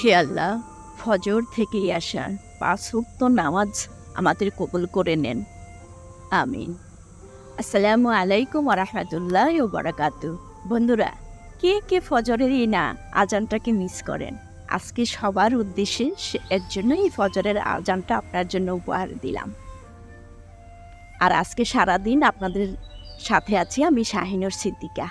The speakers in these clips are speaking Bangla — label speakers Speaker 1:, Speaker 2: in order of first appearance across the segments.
Speaker 1: হে আল্লাহ, ফজর থেকে আসা পাঁচ উক্ত নামাজ আমাদের কবুল করে নেন। আমিন। আসসালামু আলাইকুম রহমতুল্লাহ ও বারাকাতু বন্ধুরা, কে কে ফজরের এই না আজানটাকে মিস করেন? আজকে সবার উদ্দেশ্যে এর জন্য এই ফজরের আজানটা আপনার জন্য উপহার দিলাম। আর আজকে সারাদিন আপনাদের সাথে আছি আমি শাহিনুর সিদ্দিকা।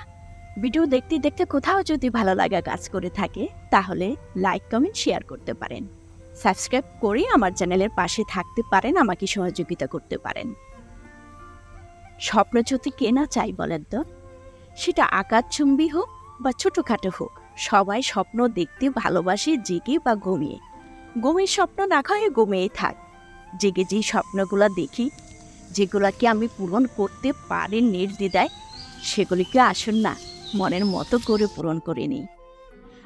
Speaker 1: ভিডিও দেখতে দেখতে কোথাও যদি ভালো লাগা কাজ করে থাকে, তাহলে লাইক কমেন্ট শেয়ার করতে পারেন। সাবস্ক্রাইব করে আমার চ্যানেলের পাশে থাকতে পারেন, আমাকে সহযোগিতা করতে পারেন। স্বপ্ন যদি কেনা চাই বলেন তো? সেটা আকাশচুম্বী হোক বা ছোটোখাটো হোক, সবাই স্বপ্ন দেখতে ভালোবাসে, জেগে বা ঘুমিয়ে। ঘুমিয়ে স্বপ্ন না খায় ঘুমিয়ে থাক। জেগে যেই স্বপ্নগুলো দেখি, যেগুলোকে আমি পূরণ করতে পারি নির্দ্বিধায় সেগুলিকে আসুন না? মনের মতো করে পূরণ করে নিই।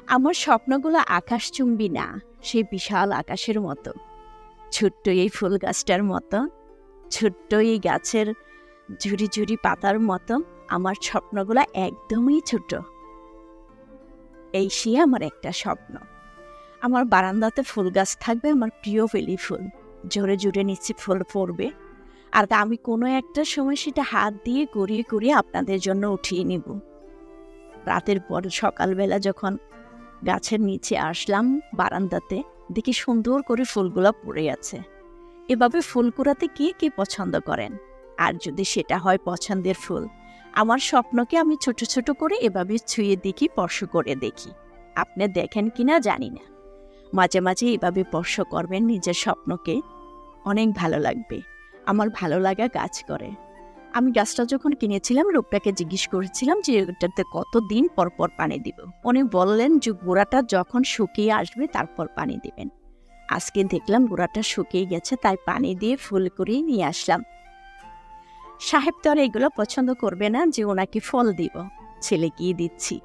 Speaker 1: আমার স্বপ্নগুলো আকাশচুম্বী না, সেই বিশাল আকাশের মতো। ছোট্ট এই ফুল গাছটার মতো, ছোট্ট এই গাছের ঝুড়ি ঝুড়ি পাতার মতো আমার স্বপ্নগুলো একদমই ছোট। এই সে আমার একটা স্বপ্ন। আমার বারান্দাতে ফুল গাছ থাকবে, আমার প্রিয় বেলি ফুল। জোরে জোরে নিচে ফুল পড়বে। আর আমি কোনো একটা সময় সেটা হাত দিয়ে গড়িয়ে গড়িয়ে আপনাদের জন্য উঠিয়ে নিব। রাতের পর সকালবেলা যখন গাছের নিচে আসলাম বারান্দাতে, দেখি সুন্দর করে ফুলগুলো পড়ে আছে। এভাবে ফুল কুড়াতে কে কে পছন্দ করেন? আর যদি সেটা হয় পছন্দের ফুল, আমার স্বপ্নকে আমি ছোট ছোট করে এভাবে ছুঁয়ে দেখি, স্পর্শ করে দেখি। আপনি দেখেন কিনা জানি না। মাঝে মাঝে এভাবে স্পর্শ করবেন, নিজের স্বপ্নকে। অনেক ভালো লাগবে। আমার ভালো লাগা কাজ করে। আমি গাছটা যখন কিনেছিলাম লোকটাকে জিজ্ঞেস করেছিলাম যে, এটাতে কতদিন পর পর পানি দিব? উনি বললেন যে, গোড়াটা যখন শুকিয়ে আসবে, তারপর পানি দিবেন। আজকে দেখলাম গোড়াটা শুকিয়ে গেছে, তাই পানি দিয়ে ফুল করিয়ে নিয়ে আসলাম। সাহেব তো আর এগুলো পছন্দ করবে না যে, ওনাকে ফল দিব। ছেলেকে দিচ্ছি?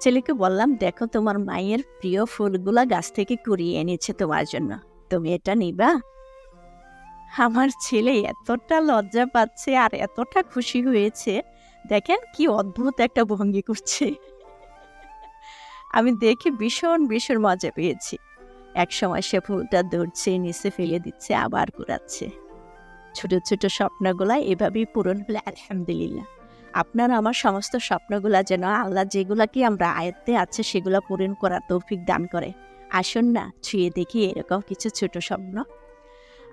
Speaker 1: ছেলেকে বললাম, দেখো, তোমার মায়ের প্রিয় ফুলগুলা গাছ থেকে কুড়িয়ে এনেছে তোমার জন্য। তুমি এটা নিবা? আমার ছেলে এতটা লজ্জা পাচ্ছে আর এতটা খুশি হয়েছে। দেখেন কি অদ্ভুত একটা ভঙ্গি করছে। আমি দেখে ভীষণ ভীষণ মজা পেয়েছি। এক সময় সে ফুলটা ধরছে, নিচে ফেলে দিচ্ছে, আবার কুড়াচ্ছে ছোট ছোট স্বপ্নগুলা এভাবেই পূরণ হলে, আলহামদুলিল্লাহ। আপনার আমার সমস্ত স্বপ্নগুলা যেন আল্লাহ যেগুলাকে আমরা আয়ত্তে আছে, সেগুলো পূরণ করার তৌফিক দান করে। আসুন না, ছুঁয়ে দেখি এরকম কিছু ছোট স্বপ্ন।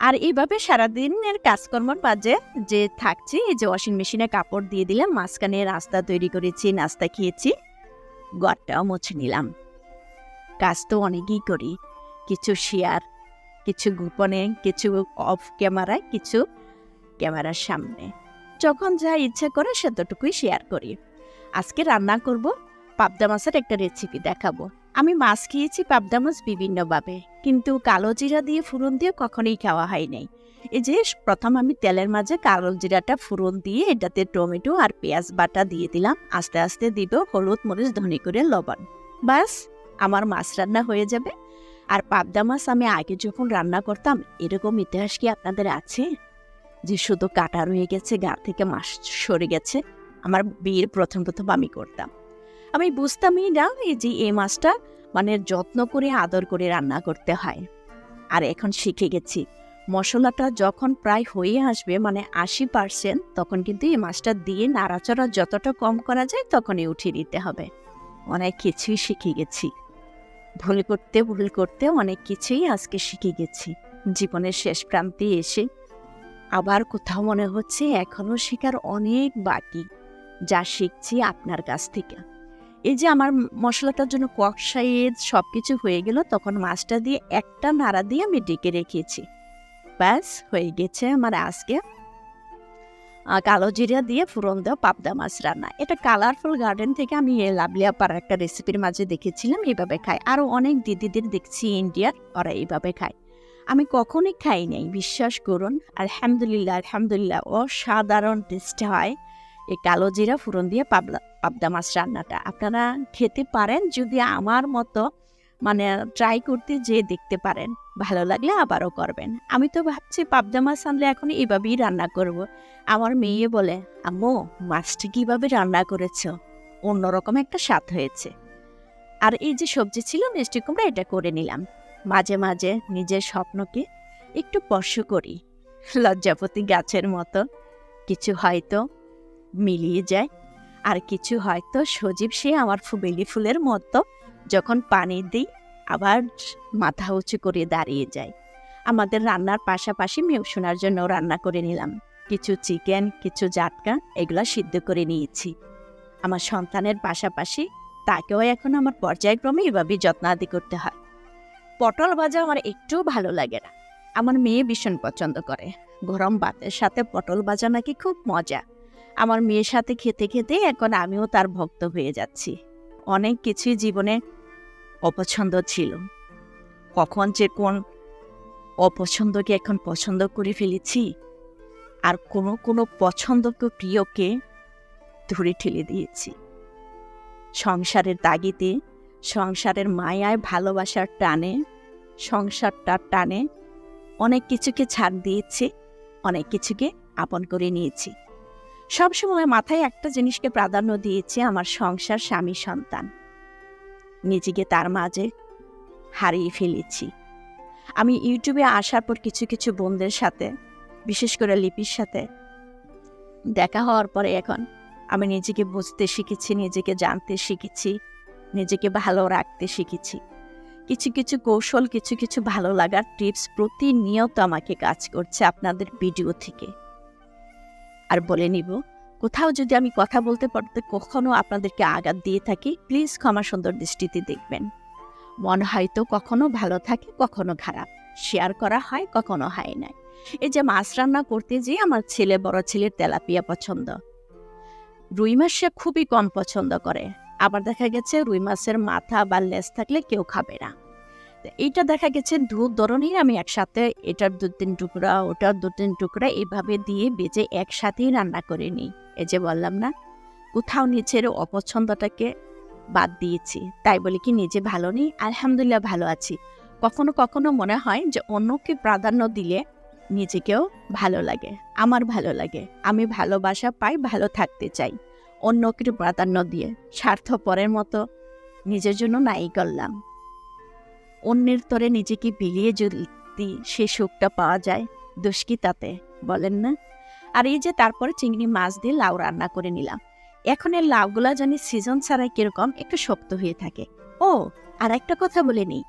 Speaker 1: আর এইভাবে সারাদিনের কাজকর্মর মাঝে যে থাকছি, এই যে ওয়াশিং মেশিনে কাপড় দিয়ে দিলাম, মাঝখানে রাস্তা তৈরি করেছি, নাস্তা খেয়েছি, ঘরটাও মুছে নিলাম। কাজ তো অনেকই করি, কিছু শেয়ার কিছু গোপনে, কিছু অফ ক্যামেরায় কিছু ক্যামেরার সামনে। যখন যা ইচ্ছা করে সেতটুকুই শেয়ার করি। আজকে রান্না করব, পাবদা মাছের একটা রেসিপি দেখাবো। আমি মাছ খেয়েছি পাবদা মাছ বিভিন্নভাবে, কিন্তু কালো জিরা দিয়ে ফুরন দিয়ে কখনোই খাওয়া হয় নাই। এই যে প্রথম আমি তেলের মাঝে কালো জিরাটা ফুরন দিয়ে এটাতে টমেটো আর পেঁয়াজ বাটা দিয়ে দিলাম, আস্তে আস্তে দিব হলুদ, মরিচ, ধনে করে লবণ। বাস, আমার মাছ রান্না হয়ে যাবে। আর পাবদা মাছ আমি আগে যখন রান্না করতাম, এরকম ইতিহাস কি আপনাদের আছে? যে শুধু কাটা রয়ে গেছে, গা থেকে মাছ সরে গেছে, আমার বিয়ের প্রথম প্রথম আমি করতাম। আমি বুঝতামই না এই যে এই মাছটা মানে যত্ন করে আদর করে রান্না করতে হয়। আর এখন শিখে গেছি, মশলাটা যখন প্রায় হয়ে আসবে মানে আশি পার্সেন্ট তখন কিন্তু এই মাছটা দিয়ে নাড়াচড়া যতটা কম করা যায় তখনই উঠিয়ে দিতে হবে। অনেক কিছুই শিখে গেছি। ভুল করতে ভুল করতে অনেক কিছুই আজকে শিখে গেছি। জীবনের শেষ প্রান্তে এসে আবার কোথাও মনে হচ্ছে এখনও শেখার অনেক বাকি, যা শিখছি আপনার কাছ থেকে। এই যে আমার মশলাটার জন্য কষাইয়ে সব কিছু হয়ে গেল, তখন মাছটা দিয়ে একটা নাড়া দিয়ে আমি ডেকে রেখেছি। ব্যাস, হয়ে গেছে আমার আজকে। কালো জিরা দিয়ে ফুরন দেওয়া পাবদা মাছ রান্না। এটা কালারফুল গার্ডেন থেকে আমি লাভলিয়া পাড়ার একটা রেসিপির মাঝে দেখেছিলাম, এইভাবে খায়। আরও অনেক দিদিদের দেখছি ইন্ডিয়ার, ওরা এইভাবে খায়। আমি কখনোই খাই নাই, বিশ্বাস করুন। আলহামদুলিল্লাহ আলহামদুলিল্লাহ, অসাধারণ টেস্ট হয়। এই কালো জিরা ফুরন দিয়ে পাবলা পাবদা মাছ রান্নাটা আপনারা খেতে পারেন যদি আমার মতো মানে ট্রাই করতে যে দেখতে পারেন। ভালো লাগলে আবারও করবেন। আমি তো ভাবছি পাবদা মাছ আনলে এখন এভাবেই রান্না করব। আমার মেয়ে বলে, আম্মু, মাছটা কীভাবে রান্না করেছ? অন্যরকম একটা স্বাদ হয়েছে। আর এই যে সবজি ছিল, মিষ্টি কুমড়া, এটা করে নিলাম। মাঝে মাঝে নিজের স্বপ্নকে একটু স্পর্শ করি। লজ্জাপতি গাছের মতো। কিছু হয়তো মিলিয়ে যায়। আর কিছু হয়তো সজীব সে আমার ফুবেলি ফুলের মতো যখন পানি দিই, আবার মাথা উঁচু করে দাঁড়িয়ে যায়। আমাদের রান্নার পাশাপাশি মেয়ে শোনার জন্য রান্না করে নিলাম। কিছু চিকেন, কিছু জাটকা, এগুলো সিদ্ধ করে নিয়েছি। আমার সন্তানের পাশাপাশি তাকেও এখন আমার পর্যায়ক্রমে এভাবেই যত্নাদি করতে হয়। পটল ভাজা আমার একটুও ভালো লাগে না। আমার মেয়ে ভীষণ পছন্দ করে। গরম ভাতের সাথে পটল ভাজা নাকি খুব মজা। আমার মেয়ের সাথে খেতে খেতে এখন আমিও তার ভক্ত হয়ে যাচ্ছি। অনেক কিছুই জীবনে অপছন্দ ছিল। কখন যে কোন অপছন্দকে এখন পছন্দ করে ফেলেছি, আর কোনো কোনো পছন্দকে প্রিয়কে ধরে ঠেলে দিয়েছি। সংসারের তাগিদে, সংসারের মায়ায় ভালোবাসার টানে সংসারটার টানে অনেক কিছুকে ছাড় দিয়েছি, অনেক কিছুকে আপন করে নিয়েছি। সবসময় মাথায় একটা জিনিসকে প্রাধান্য দিয়েছি আমার সংসার স্বামী সন্তান। নিজেকে তার মাঝে হারিয়ে ফেলেছি। আমি ইউটিউবে আসার পর কিছু কিছু বোনদের সাথে, বিশেষ করে লিপির সাথে, দেখা হওয়ার পরে এখন আমি নিজেকে বুঝতে শিখেছি, নিজেকে জানতে শিখেছি, নিজেকে ভালো রাখতে শিখেছি। কিছু কিছু কৌশল, কিছু কিছু ভালো লাগার টিপস প্রতিনিয়ত আমাকে কাজ করছে আপনাদের ভিডিও থেকে। আর বলে নিব, কোথাও যদি আমি কথা বলতে পারতে কখনো আপনাদেরকে আঘাত দিয়ে থাকি, প্লিজ ক্ষমা সুন্দর দৃষ্টিতে দেখবেন। মন হয়তো কখনো ভালো থাকে, কখনো খারাপ। শেয়ার করা হয়, কখনো হয় না এই যে মাছ রান্না করতে যেয়ে আমার ছেলে, বড় ছেলের তেলাপিয়া পছন্দ। রুই মাছ সে খুবই কম পছন্দ করে। আবার দেখা গেছে রুই মাছের মাথা বা লেজ থাকলে কেউ খাবে না। এইটা দেখা গেছে দু ধরনের আমি একসাথে এটার দু তিন টুকরা, ওটার দু তিন টুকরা এভাবে দিয়ে বেজে একসাথেই রান্না করে নিই। এই যে বললাম না, কোথাও নিচের অপছন্দটাকে বাদ দিয়েছি, তাই বলে কি নিজে ভালো নেই? আলহামদুলিল্লাহ ভালো আছি। কখনো কখনো মনে হয় যে অন্যকে প্রাধান্য দিলে নিজেকেও ভালো লাগে, আমার ভালো লাগে, আমি ভালোবাসা পাই, ভালো থাকতে চাই। অন্যকে প্রাধান্য দিয়ে, স্বার্থপরের মতো নিজের জন্য নাই করলাম। অন্যের তরে নিজেকে বিলিয়ে যদি সে সুখটা পাওয়া যায়, দোষ কি তাতে? বলেন না? আর এই যে তারপরে চিংড়ি মাছ দিয়ে লাউ রান্না করে নিলাম। এখন এর লাউগুলা জানি সিজন ছাড়াই কীরকম একটু শক্ত হয়ে থাকে। ও আর একটা কথা বলে নিই।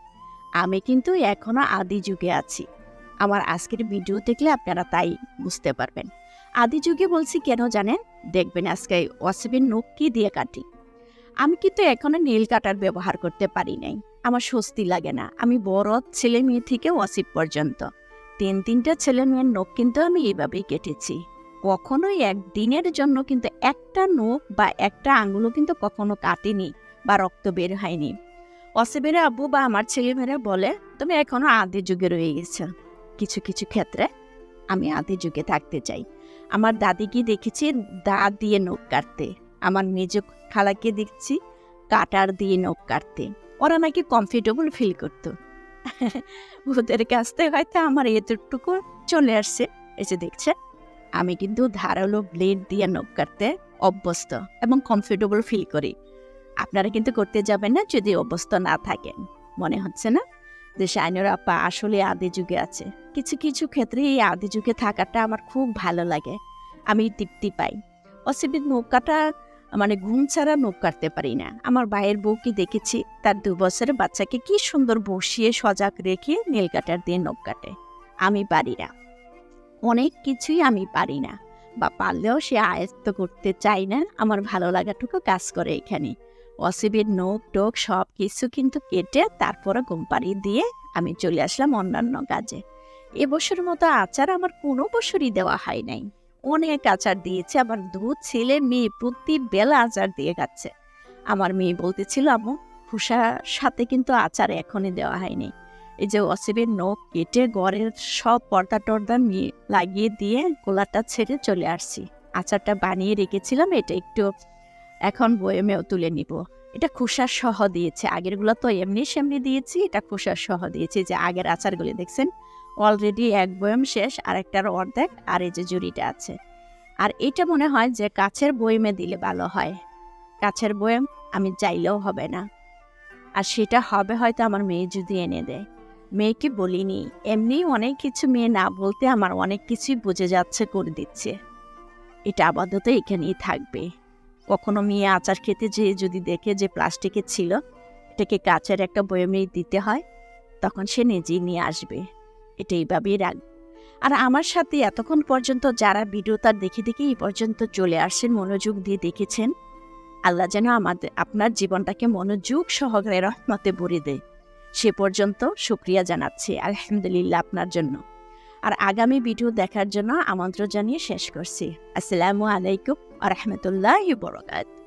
Speaker 1: আমি কিন্তু এখনও আদি যুগে আছি। আমার আজকের ভিডিও দেখলে আপনারা তাই বুঝতে পারবেন। আদি যুগে বলছি কেন জানেন? দেখবেন আজকে ওয়াসিবের নখ কি দিয়ে কাটি। আমি কিন্তু এখনও নীল কাটার ব্যবহার করতে পারি নাই। আমার স্বস্তি লাগে না। আমি বড় ছেলে মেয়ে থেকে ওয়াসিব পর্যন্ত। তিন তিনটা ছেলে মেয়ের নখ কিন্তু আমি এইভাবেই কেটেছি। কখনোই একদিনের জন্য কিন্তু একটা নখ বা একটা আঙুলও কিন্তু কখনো কাটেনি বা রক্ত বের হয়নি। অসিবের আব্বু বা আমার ছেলেমেয়েরা বলে, তুমি এখনও আদি যুগে রয়ে গেছো। কিছু কিছু ক্ষেত্রে আমি আদি যুগে থাকতে চাই। আমার দাদিকে দেখেছি দা দিয়ে নখ কাটতে। আমার মেজ খালাকে দেখছি কাটার দিয়ে নখ কাটতে। ওরা নাকি কমফর্টেবল ফিল করতো। ওদের কাছ থেকে হয়তো আমার এতটুকু চলে আসছে। এসে দেখছে, আমি কিন্তু ধারালো ব্লেড দিয়ে নখ কাটতে অভ্যস্ত এবং কমফর্টেবল ফিল করি। আপনারা কিন্তু করতে যাবেন না যদি অভ্যস্ত না থাকেন। মনে হচ্ছে না? যে শাইনর আপা আসলে আদি যুগে আছে। কিছু কিছু ক্ষেত্রে এই আদি যুগে থাকাটা আমার খুব ভালো লাগে। আমি তৃপ্তি পাই। অসিবির নৌকাটা মানে ঘুম ছাড়া নখ কাটতে পারি না। আমার ভাইয়ের বউকে দেখেছি, তার দু বছরের বাচ্চাকে কি সুন্দর বসিয়ে সজাগ রেখে নীল কাটার দিয়ে নখ কাটে। আমি পারি না। অনেক কিছুই আমি পারি না। বা পারলেও সে আয়ত্ত করতে চাই না। আমার ভালো লাগাটুকু কাজ করে এখানে। অসিবের নোখ টোক সব কিছু কিন্তু কেটে তারপরে গোমপাড়ি দিয়ে আমি চলে আসলাম অন্যান্য কাজে। এবছর মতো আচার আমার কোনো বছরই দেওয়া হয় নাই। অনেক আচার দিয়েছে। আমার দু ছেলে মেয়ে প্রতি বেলা আচার দিয়ে খাচ্ছে। আমার মেয়ে বলতেছিল আমু খুশার সাথে কিন্তু আচার এখনই দেওয়া হয়নি। এই যে অসিবের নখ কেটে ঘরের সব পর্দা টর্দা লাগিয়ে দিয়ে গোলাটা ছেড়ে চলে আসছি। আচারটা বানিয়ে রেখেছিলাম, এটা একটু এখন বয়েমেও তুলে নিব। এটা খোসার সহ দিয়েছে। আগেরগুলো তো এমনি সেমনি দিয়েছি, এটা খোসার সহ দিয়েছি। যে আগের আচারগুলি, দেখছেন? অলরেডি এক বয়ম শেষ আর একটার অর্ধেক, আর এই যে জুড়িটা আছে। আর এটা মনে হয় যে কাছের বয়মে দিলে ভালো হয়। কাছের বয়ম আমি চাইলেও হবে না। আর সেটা হবে হয়তো আমার মেয়ে যদি এনে দেয়। মেয়েকে বলিনি, এমনি অনেক কিছু মেয়ে না বলতে আমার অনেক কিছুই বুঝে যাচ্ছে, করে দিচ্ছে। এটা আপাতত এখানেই থাকবে। কখনো মেয়ে আচার খেতে যেয়ে যদি দেখে যে প্লাস্টিকের ছিল, এটাকে কাচের একটা বয়মেই দিতে হয়, তখন সে নিজেই নিয়ে আসবে। এটা এইভাবেই রাখবে আর আমার সাথে এতক্ষণ পর্যন্ত যারা ভিডিও তার দেখে দেখে এই পর্যন্ত চলে আসছেন, মনোযোগ দিয়ে দেখেছেন, আল্লাহ যেন আমাদের, আপনার জীবনটাকে মনোযোগ সহকারে রহমতে ভরে দেয়। সে পর্যন্ত শুক্রিয়া জানাচ্ছি, আলহামদুলিল্লাহ আপনার জন্য। আর আগামী ভিডিও দেখার জন্য আমন্ত্রণ জানিয়ে শেষ করছি। আসসালামু আলাইকুম আ রহমতুল্লাহ বরকাত